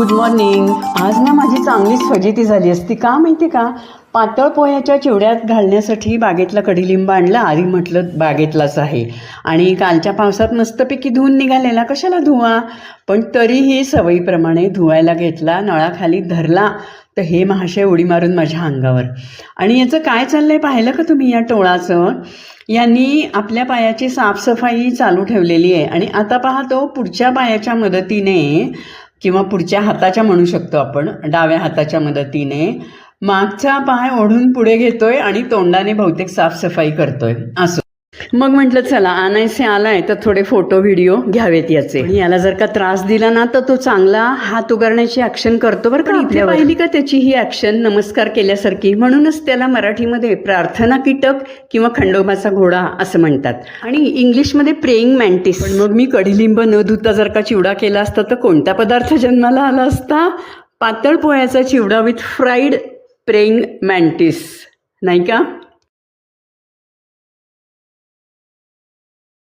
Good morning आज ना माझी चांगलीच फजिती झाली असती. का माहिती का? पातळ पोह्याच्या चिवड्यात घालण्यासाठी बागेतला कडीलिंब आणला. आधी म्हटलं बागेतलाच आहे. आणि कालच्या पावसात मस्तपैकी धुवून निघालेला. कशाला धुवा? पण तरीही सवयीप्रमाणे धुवायला घेतला नळाखाली धरला. तर हे महाशय उडी मारून माझ्या अंगावर. आणि याचं काय चाललंय पाहिलं का तुम्ही या टोळाचं? यांनी आपल्या पायाची साफसफाई चालू ठेवलेली आहे. आणि आता पाहतो तो पुढच्या पायाच्या मदतीने किंवा पुढच्या हाताच्या म्हणू शकतो आपण डाव्या हाताच्या मदतीने. मागचा पाय ओढून पुढे घेतोय आणि तोंडाने बहुतेक साफसफाई करतोय. असं. मग म्हटलं चला आणायचे आलाय तर थोडे फोटो व्हिडिओ घ्यावेत याचे. याला जर का त्रास दिला ना तर तो चांगला हात उगारण्याची ऍक्शन करतो बरं का. आपल्या पाहिली का त्याची ही ऍक्शन नमस्कार केल्यासारखी. म्हणूनच त्याला मराठीमध्ये प्रार्थना कीटक किंवा खंडोबाचा घोडा असं म्हणतात. आणि इंग्लिशमध्ये प्रेईंग मॅन्टिस पण मग मी कडीलिंब न धुता जर का चिवडा केला असता तर कोणता पदार्थ जन्माला आला असता? पातळ पोह्याचा चिवडा विथ फ्राईड प्रेईंग मॅन्टिस नाही का?